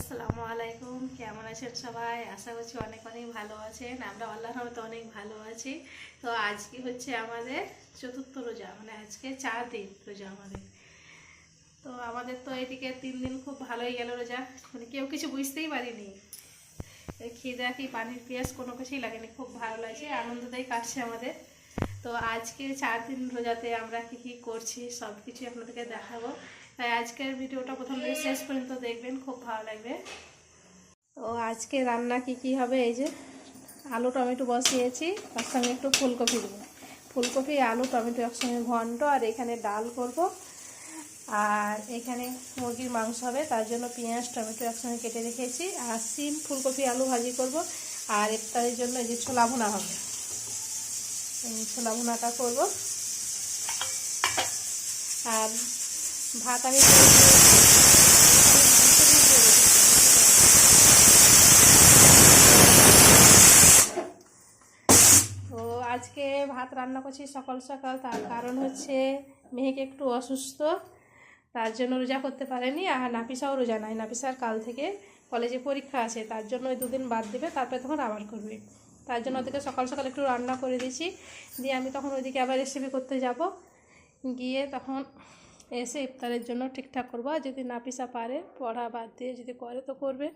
আসসালামু আলাইকুম। কেমন আছেন সবাই? আশা করছি অনেক অনেক ভালো আছেন। আমরা আল্লাহর রহমতে অনেক ভালো আছি। তো আজকে হচ্ছে আমাদের চতুর্থ রোজা মানে আজকে চার দিন রোজা আমাদের। তো আমাদের তো এদিকে তিন দিন খুব ভালোই গেল রোজা। মানে কেউ কিছু বুঝতেই পারিনি। খিদা কি পানির পেঁয়াজ কোনো কিছুই লাগেনি, খুব ভালো লাগছে আনন্দটাই কাটছে আমাদের। তো আজকে চার দিন রোজাতে আমরা কি কি করছি সব কিছু আপনাদেরকে দেখাবো। তাই আজকের ভিডিওটা প্রথম থেকে শেষ পর্যন্ত দেখবেন, খুব ভালো লাগবে। তো আজকে রান্না কি কি হবে? এই যে আলু, টমেটো বসিয়েছি, তার সঙ্গে একটু ফুলকপি দেবো। ফুলকপি, আলু, টমেটো একসঙ্গে ঘন্ট, আর এখানে ডাল করব। আর এখানে মুরগির মাংস হবে, তার জন্য পেঁয়াজ, টমেটো একসঙ্গে কেটে রেখেছি। আর সিম, ফুলকপি, আলু ভাজি করব। আর ইফতারের জন্য এই যে ছোলা ভুনা হবে, এই ছোলা ভুনাটা করব। আর ভাত আমি তো আজকে ভাত রান্না করছি সকাল সকাল, তার কারণ হচ্ছে মেয়েকে একটু অসুস্থ, তার জন্য রোজা করতে পারেনি, আর নাপিসাও রোজা নাই। নাপিসার কাল থেকে কলেজে পরীক্ষা আছে, তার জন্য ওই দুদিন বাদ দেবে, তারপরে তখন আবার করবে। তার জন্য ওদেরকে সকাল সকাল একটু রান্না করে দিয়েছি, দিয়ে আমি তখন ওইদিকে আবার রেসিপি করতে যাব। গিয়ে তখন এসে ইফতারের জন্য ঠিকঠাক করব। আর যদি নাপিসা পারে, পড়া বাদ দিয়ে যদি করে তো করবে।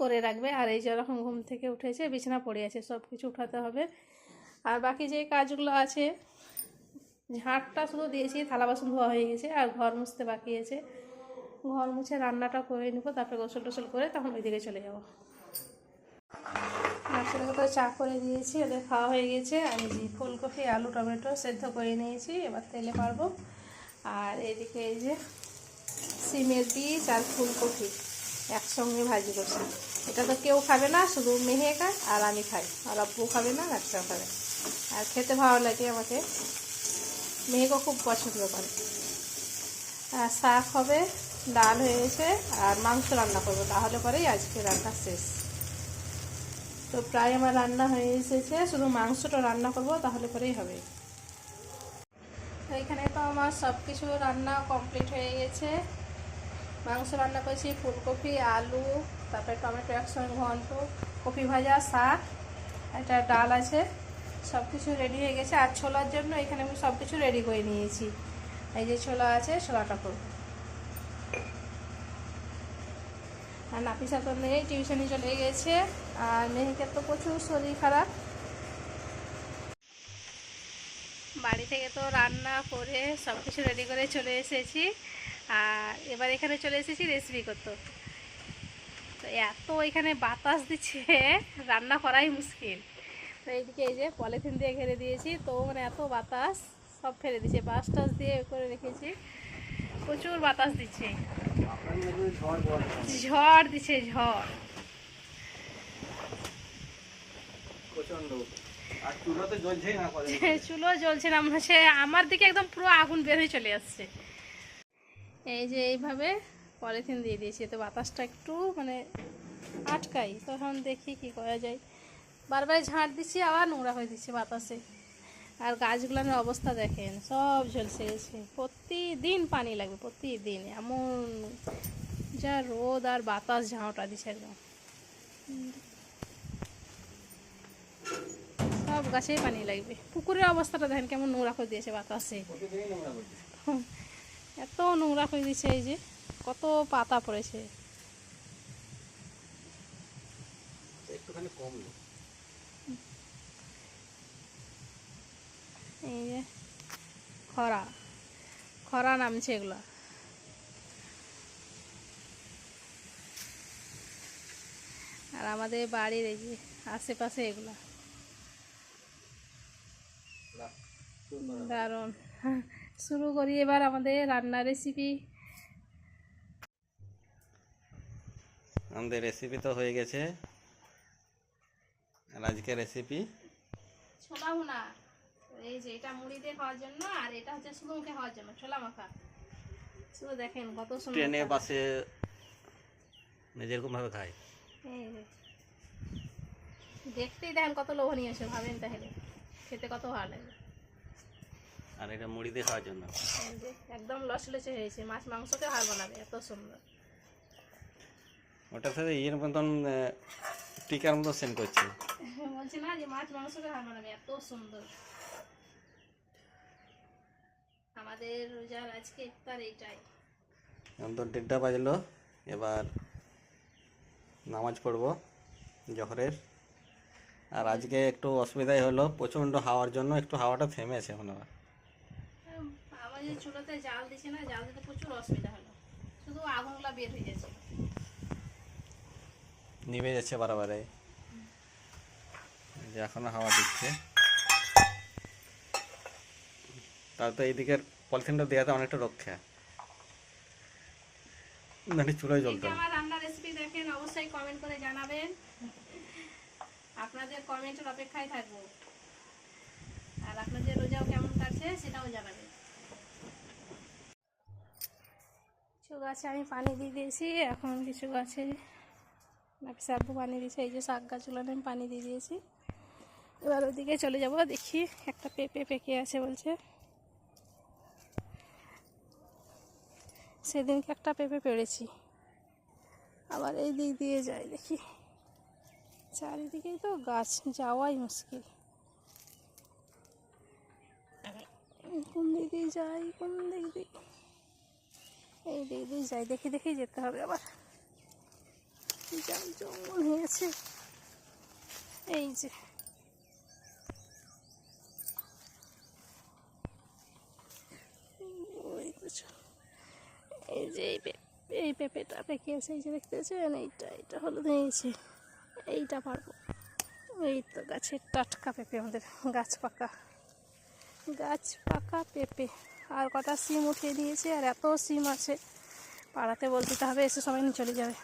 করে রাখবে। আর এই যেরকম ঘুম থেকে উঠেছে, বিছানা পড়ে আছে সব কিছু উঠাতে হবে। আর বাকি যে কাজগুলো আছে ঝাঁটটা শুধু দিয়েছি, থালা বাসন ধোয়া হয়ে গেছে, আর ঘর মুছতে বাকি আছে। ঘর মুছে রান্নাটা করে নেব, তারপরে গোসল টোসল করে তখন ওইদিকে চলে যাব। নার্সারিকে তো চা করে দিয়েছি, ওদের খাওয়া হয়ে গেছে। আমি যে ফুলকপি, আলু, টমেটো সেদ্ধ করে নিয়েছি, এবার তেলে পারব আর এদিকে এই যে সিমের বীজ আর ফুলকপি একসঙ্গে ভাজি করছি। এটা তো কেউ খাবে না, শুধু মেহে খায় আর আমি খাই। আর আব্বু খাবে না বাচ্চাও খাবে। আর খেতে ভালো লাগে আমাকে। মেয়েকেও খুব পছন্দ করে। আর শাক হবে, ডাল হয়ে গেছে, আর মাংস রান্না করব, তাহলে পরেই আজকে রান্না শেষ। তো প্রায় আমার রান্না হয়ে এসেছে। শুধু মাংসটা রান্না করব, তাহলে পরেই হবে। তো এখানে তো আমার সব কিছু রান্না কমপ্লিট হয়ে গেছে। মাংস রান্না করেছি, ফুলকপি, আলু, তারপরে টমেটো একসঙ্গে ঘন্ট, কপি ভাজা, শাক, একটা ডাল আছে সব কিছু রেডি হয়ে গেছে। আর ছোলার জন্য এখানে আমি সব কিছু রেডি করে নিয়েছি। এই যে ছোলা আছে, ছোলাটা করব। আর নাপিসা তো নেই টিউশনে চলে গেছে। আর মেহেকের তো প্রচুর শরীর খারাপ। বাড়ি থেকে তো রান্না করে সব কিছু রেডি করে চলে এসেছি। আর এবার এখানে চলে এসেছি রেসিপি করতে। তো এত এখানে বাতাস দিচ্ছে, রান্না করাই মুশকিল। তো এইদিকে এই যে পলিথিন দিয়ে ঘিরে দিয়েছি, তো মানে এত বাতাস, সব ফেলে দিয়েছে, বাস টাস দিয়ে করে রেখেছি। প্রচুর বাতাস দিচ্ছে। ঝড় দিছে ঝড়। চুলো জ্বলছে না মনে হচ্ছে আমার দিকে একদম পুরো আগুন বের হয়ে চলে আসছে। এই যে এইভাবে পলিথিন দিয়ে দিয়েছি তো বাতাসটা একটু মানে আটকাই তখন দেখি কি করা যায়। বারবার ঝাঁট দিচ্ছি আবার নোংরা হয়ে দিচ্ছে বাতাসে। আর গাছগুলোর অবস্থা দেখেন, সব ঝলসে গেছে। প্রতিদিন পানি লাগবে, প্রতিদিন। এমন যা রোদ আর বাতাস ঝাঁটা দিচ্ছে একদম। সব গাছেই পানি লাগবে। পুকুরের অবস্থাটা দেখেন কেমন নোংরা করে দিয়েছে বাতাসে। এত নোংরা করে দিয়েছে এই যে, কত পাতা পড়েছে। একটুখানি কমলো। এই যে খরা। খরা নামছে এগুলো। আর আমাদের বাড়ির এই যে আশেপাশে এগুলো। দারুণ। শুরু করি এবার আমাদের রান্নার রেসিপি আমাদের রেসিপি তো হয়ে গেছে। আর আজকে রেসিপি ছোলা ভুনা। এই যে এটা মুড়ি দিয়ে খাওয়ার জন্য আর এটা হচ্ছে শুধু মুখে খাওয়ার জন্য ছোলা মাখা। শুধু দেখেন কত সুন্দর ট্রেনে বাসে যেরকম ভাবে খায়। দেখতেই দেখেন কত লোভনীয় আছে ভাবেন তাহলে। খেতে কত ভালো লাগে। আর এটা মুড়ি দিয়ে খাওয়ার জন্য। একদম লস লসে হয়েছে। মাছ মাংসকে হার বানাবে এত সুন্দর। ওটা থেকে ইয়ের মতন টিকার মতো সেন্ড করছে। বলছি না যে মাছ মাংসকে হার মানাবে এত সুন্দর। আমাদের রোজার আজকে ইফতার এইটাই। তো দেড়টা বাজলো এবার নামাজ পড়ব জহরের। আর আজকে একটু অসুবিধাই হলো প্রচণ্ড হাওয়ার জন্য একটু হাওয়াটা থেমেছে এখন আবার। আমাদের চুলোতে জাল দিছে না জাল দিতে প্রচুর অসুবিধা হলো। শুধু আগুনগুলা বের হয়ে যাচ্ছে নিভে যাচ্ছে বারবারে। যে এখনও হাওয়া দিচ্ছে। তার তো এইদিকের পলিথিনটা দেওয়াতে অনেকটা রক্ষা। চুলোয় যদি জ্বলতো আমার রান্নার রেসিপি দেখেন অবশ্যই কমেন্ট করে জানাবেন। আপনাদের কমেন্টের অপেক্ষায় থাকব। আর আপনাদের রোজাও কেমন কাটছে সেটাও জানাবেন। কিছু গাছে আমি পানি দিয়ে দিয়েছি এখন কিছু গাছে নাকি সাব্বু পানি দিয়েছে এই যে শাক গাছগুলো আমি পানি দিয়ে দিয়েছি। এবার ওদিকে চলে যাব দেখি একটা পেঁপে পেকে আছে বলছে। সেদিনকে একটা পেঁপে পেড়েছি আবার এই দিক দিয়ে যাই দেখি। চারিদিকেই তো গাছ, যাওয়াই মুশকিল। কোন দিক দিয়ে যাই, কোন দিক দিয়ে এই দিক দিয়ে যাই, দেখি, দেখে যেতে হবে আবার। জঙ্গল হয়েছে। এই যে ওই কিছু এই যে এই এই পেঁপেটা পেকে আছে, এই যে দেখতে পাচ্ছেন এইটা এইটা হলুদ হয়েছে এইটা পারব। এই তো গাছের টাটকা পেঁপে আমাদের, গাছ পাকা। গাছ পাকা পেঁপে। আর কটা সিম উঠিয়ে দিয়েছে, আর এত সিম আছে। পাড়াতে বলতে হবে, এসে সবাই নিয়ে চলে যাবে।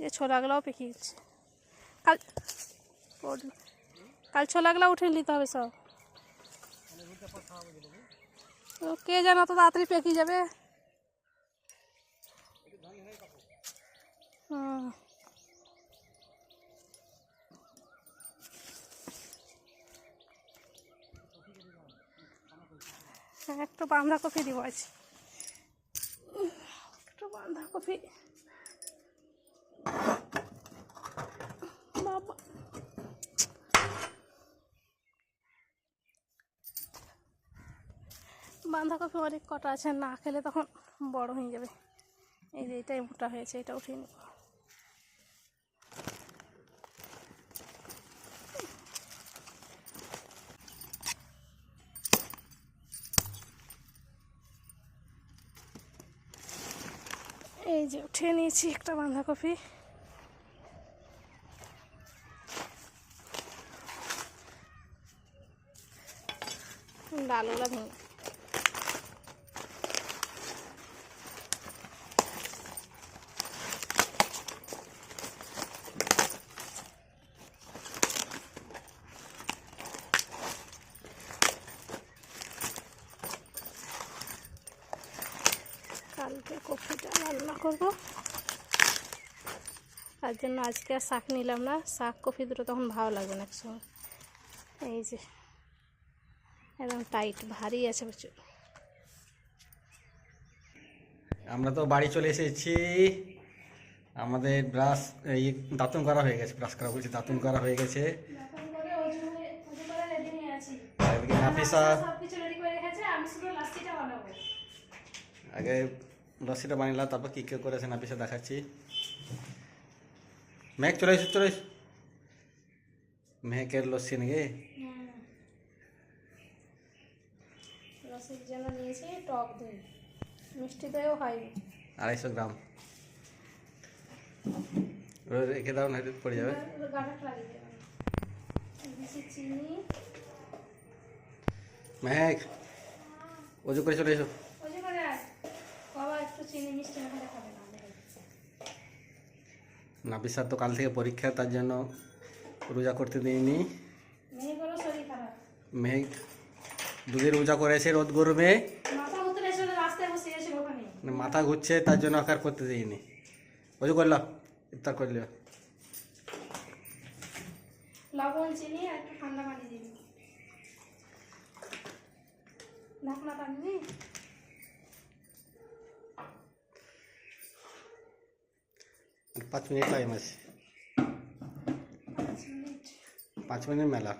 যে ছোলাগুলোও পেকে গেছে। কাল কাল ছোলাগুলো উঠে নিতে হবে সব। ও, কে যেন তো তাড়াতাড়ি পেকে যাবে? একটু বাঁধাকপি দিব আছি একটু বাঁধাকপি। বাঁধাকপি অনেক কটা আছে, না খেলে তখন বড় হয়ে যাবে। এই যে এটাই মোটা হয়েছে, এটা উঠিয়ে নেব। এই যে উঠিয়ে নিয়েছি একটা বাঁধাকপি। ডালগুলো ভেঙে করব। তার জন্য আজকে আর শাক নিলাম না। শাক কফি দুটো তখন ভালো লাগবে না একসঙ্গে এই যে একদম টাইট ভারী আছে প্রচুর। আমরা তো বাড়ি চলে এসেছি। আমাদের ব্রাশ এই দাঁতন করা হয়ে গেছে ব্রাশ করা বলছি দাঁতন করা হয়ে গেছে। আগে লস্যিটা বানিলাম তারপর কী কী করেছে নাফিসা দেখাচ্ছি। মেঘ চলে এসো চলে এসো মেহেকের লস্যি নাকি? রসের জন্য নিয়েছি টক দই। মিষ্টি দইও হয়নি। আড়াইশো গ্রাম। ওটা রেখে দাও না পড়ে যাবে। গাঢ়টা লাগিয়ে দেবেন বেশি চিনি। মেহেক অজু করে চলে এসো। ওই যে করে চিনি মিষ্টি না নাফিসার তো কাল থেকে পরীক্ষা তার জন্য রোজা করতে দিইনি মেঘ দুদিন রোজা করেছে রোদ গরমে। মাথা মানে ঘুরছে তার জন্য আকার করতে দিইনি অজু করলাম ইফতার করলে। লবণ চিনি আর একটু ঠান্ডা পানি দিবি। ঢাকনা পানি পাঁচ মিনিট টাইম আছে। পাঁচ মিনিট মেলা।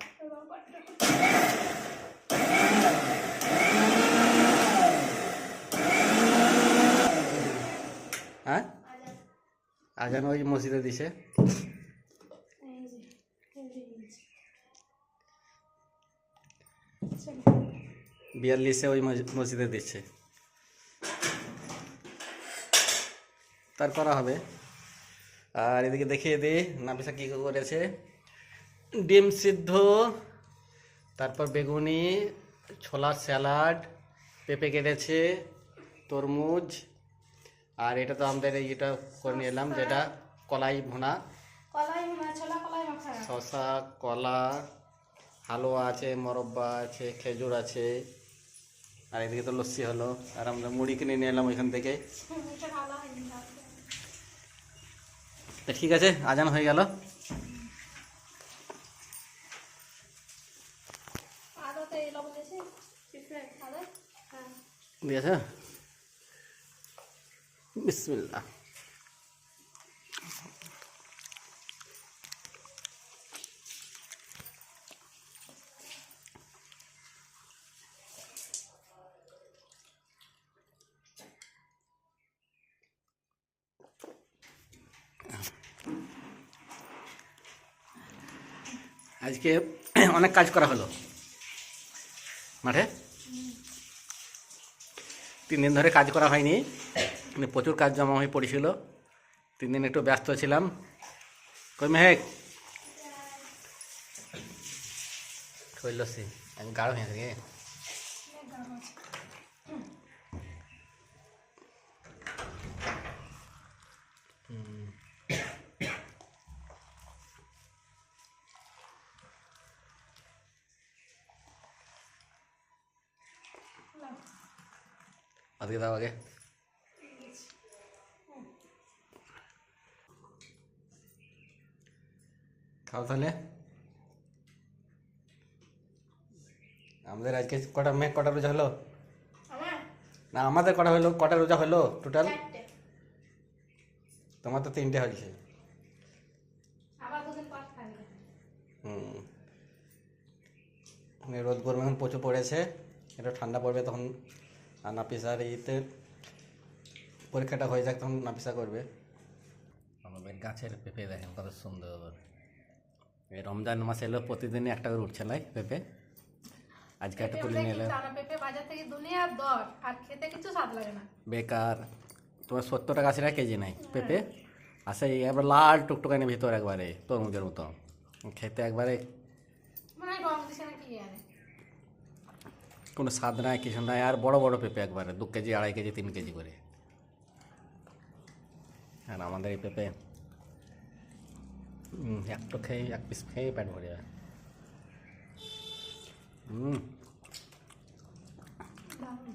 হ্যাঁ? আজান ওই মসজিদে দিছে। বিয়াল্লিশে ওই মস- মসজিদে দিচ্ছে তার করা হবে। আর এদিকে দেখিয়ে দিই নাফিসা কী করেছে? ডিম সিদ্ধ তারপর বেগুনি ছোলার স্যালাড পেঁপে কেটেছে তরমুজ আর এটা তো আমাদের এইটা করে নিয়ে এলাম যেটা কলাই ভুনা। শসা কলা হালুয়া আছে মরব্বা আছে খেজুর আছে আর এদিকে তো লস্যি হলো। আর আমরা মুড়ি কিনে নিয়ে এলাম ওইখান থেকে। এটা তো ঠিক আছে আজান হয়ে গেল। হ্যাঁ। দিয়েছে? বিসমিল্লা আজকে অনেক কাজ করা হলো। মাঠে? তিন দিন ধরে কাজ করা হয়নি। মানে প্রচুর কাজ জমা হয়ে পড়েছিল। তিন দিন একটু ব্যস্ত ছিলাম। কই মেহেক? কইল সে গাঢ় হয়ে ওদিকে দাও আগে খাও তাহলে আমাদের আজকে কটা মেঘ কটা রোজা হলো না আমাদের কটা হলো কটা রোজা হলো টোটাল তোমার তো তিনটে হয়েছে হুম রোদ গরম এখন প্রচুর পড়েছে এটা ঠান্ডা পড়বে তখন আর নাপিসার ইতে পরীক্ষাটা হয়ে যাক তখন নাপিসা করবে। আমাদের গাছের পেঁপে দেখেন কত সুন্দর। এই রমজান মাসে এলো প্রতিদিনই একটা করে উঠছে নাই পেঁপে। আজকে একটা তুলে নিয়ে এলো। পেঁপে বাজার থেকে দুনিয়ার দর আর খেতে কিছু স্বাদ লাগে না। বেকার। তোমার সত্তর টাকা আশি টাকা কেজি নাই পেঁপে। আর সেই একবার লাল টুকটুকানি ভিতর একবারে তরমুজের মতো। খেতে একবারে মানে রং দিছে না কি আরে কোনো স্বাদ নাই কিছু নাই, আর বড় বড় পেঁপে একবারে, দু কেজি, আড়াই কেজি, তিন কেজি করে। আর আমাদের এই পেঁপে একটু খেয়ে, এক পিস খেয়ে পেট ভরে যায়।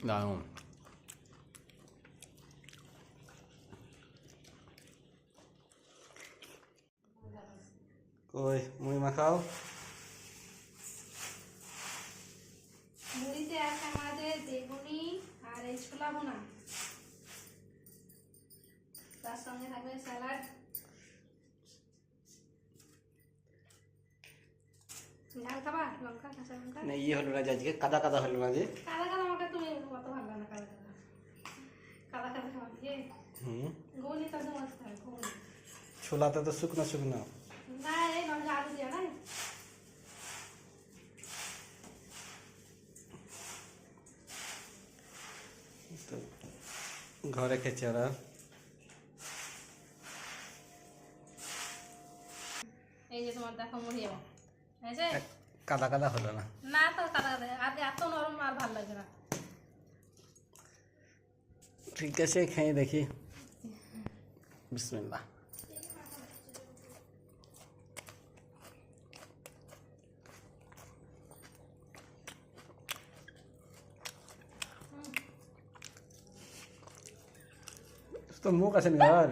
দারুণ। কই, মুড়ি মাখাও? মুড়িতে আছে আমাদের বেগুনি আর এই ছোলা বোনা তার সঙ্গে থাকবে স্যালাড। ঝাল খাবা? লঙ্কা কাঁচা লঙ্কা? না ইয়ে হলো না যে আজকে কাদা কাদা হলো না যে? কাদা কাদা আমাকে তুমি অত ভালো লাগে না কাদা কাদা। কাদা কাদা খাওয়া দিয়ে হুম। ঘুগনি কাদা মাছ খাই ছোলাতে তো শুকনো শুকনো না এই নয় আলু দিয়া না তো ঘরে খেয়েছে ওরা। এই যে তোমার দেখো কাদা কাদা হলো না? না তো কাদা কাদা। আর এত নরম আর ভালো লাগে না। ঠিক আছে খেয়ে দেখি। বিসমিল্লাহ। તો હું કશે ઘર